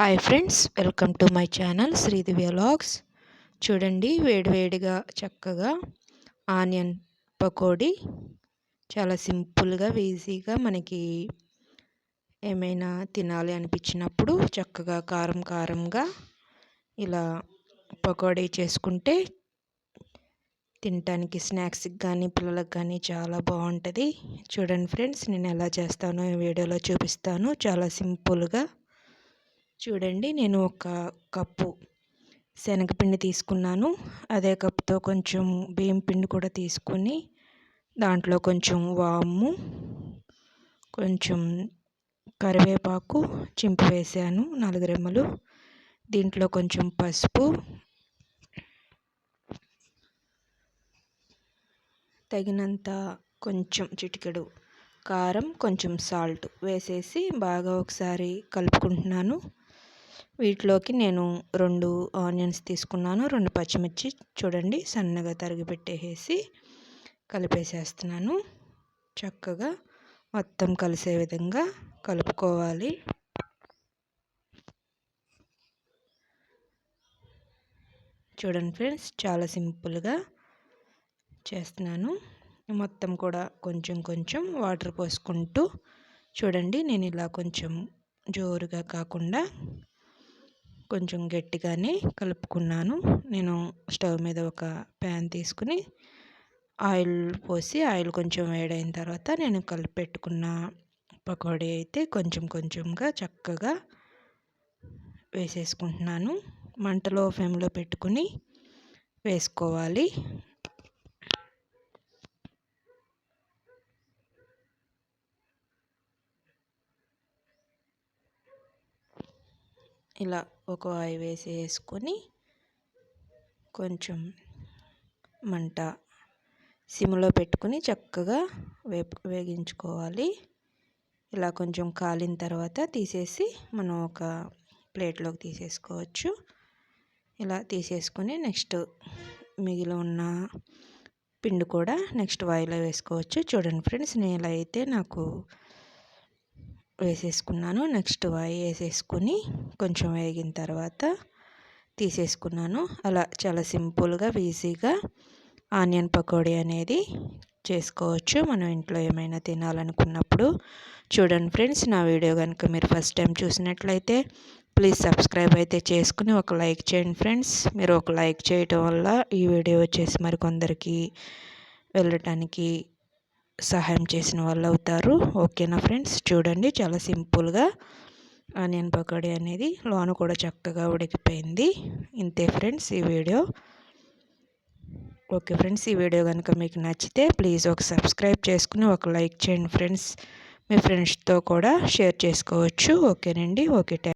Hi friends welcome to my channel Sridivya vlogs చూడండి వేడివేడిగా చక్కగా ఆనియన్ పకోడీ చాలా సింపుల్గా ఈజీగా మనకి ఏమైనా తినాలి అనిపించినప్పుడు చక్కగా కారం కారంగా ఇలా పకోడీ చేసుకుంటే తినటానికి స్నాక్స్కి కానీ పిల్లలకు కానీ చాలా బాగుంటుంది. చూడండి ఫ్రెండ్స్ నేను ఎలా చేస్తానో ఈ వీడియోలో చూపిస్తాను. చాలా సింపుల్గా చూడండి నేను ఒక కప్పు శనగపిండి తీసుకున్నాను. అదే కప్పుతో కొంచెం బియ్యం పిండి కూడా తీసుకొని దాంట్లో కొంచెం వాము కొంచెం కరివేపాకు చింపు వేసాను నాలుగు రెమ్మలు. దీంట్లో కొంచెం పసుపు తగినంత కొంచెం చిటికెడు కారం కొంచెం సాల్ట్ వేసేసి బాగా ఒకసారి కలుపుకుంటున్నాను. వీటిలోకి నేను రెండు ఆనియన్స్ తీసుకున్నాను రెండు పచ్చిమిర్చి చూడండి సన్నగా తరిగి పెట్టేసి కలిపేసేస్తున్నాను. చక్కగా మొత్తం కలిసే విధంగా కలుపుకోవాలి. చూడండి ఫ్రెండ్స్ చాలా సింపుల్గా చేస్తున్నాను. మొత్తం కూడా కొంచెం కొంచెం వాటర్ పోసుకుంటూ చూడండి నేను ఇలా కొంచెం జోరుగా కాకుండా కొంచెం గట్టిగానే కలుపుకున్నాను. నేను స్టవ్ మీద ఒక ప్యాన్ తీసుకుని ఆయిల్ పోసి ఆయిల్ కొంచెం వేడైన తర్వాత నేను కలిపి పెట్టుకున్న పకోడీ అయితే కొంచెం కొంచెంగా చక్కగా వేసేసుకుంటున్నాను. మంటలో ఫ్లేమ్లో పెట్టుకుని వేసుకోవాలి. ఇలా ఒక వాయి వేసి వేసుకొని కొంచెం మంట సిమ్లో పెట్టుకుని చక్కగా వేపు వేగించుకోవాలి. ఇలా కొంచెం కాలిన తర్వాత తీసేసి మనం ఒక ప్లేట్లోకి తీసేసుకోవచ్చు. ఇలా తీసేసుకొని నెక్స్ట్ మిగిలి ఉన్న పిండి కూడా నెక్స్ట్ వాయిలో వేసుకోవచ్చు. చూడండి ఫ్రెండ్స్ నేను ఇలా అయితే నాకు వేసేసుకున్నాను. నెక్స్ట్ వాయి వేసేసుకుని కొంచెం వేగిన తర్వాత తీసేసుకున్నాను. అలా చాలా సింపుల్గా ఈజీగా ఆనియన్ పకోడీ అనేది చేసుకోవచ్చు. మనం ఇంట్లో ఏమైనా తినాలనుకున్నప్పుడు చూడండి ఫ్రెండ్స్ నా వీడియో కనుక మీరు ఫస్ట్ టైం చూసినట్లయితే ప్లీజ్ సబ్స్క్రైబ్ అయితే చేసుకుని ఒక లైక్ చేయండి ఫ్రెండ్స్. మీరు ఒక లైక్ చేయటం వల్ల ఈ వీడియో వచ్చేసి మరికొందరికి వెళ్ళటానికి సహాయం చేసిన వాళ్ళు అవుతారు. ఓకేనా ఫ్రెండ్స్? చూడండి చాలా సింపుల్గా ఆనియన్ పకోడీ అనేది లోన కూడా చక్కగా ఉడికిపోయింది. ఇంతే ఫ్రెండ్స్ ఈ వీడియో. ఓకే ఫ్రెండ్స్ ఈ వీడియో కనుక మీకు నచ్చితే ప్లీజ్ ఒక సబ్స్క్రైబ్ చేసుకుని ఒక లైక్ చేయండి ఫ్రెండ్స్. మీ ఫ్రెండ్స్తో కూడా షేర్ చేసుకోవచ్చు. ఓకేనండి? ఓకే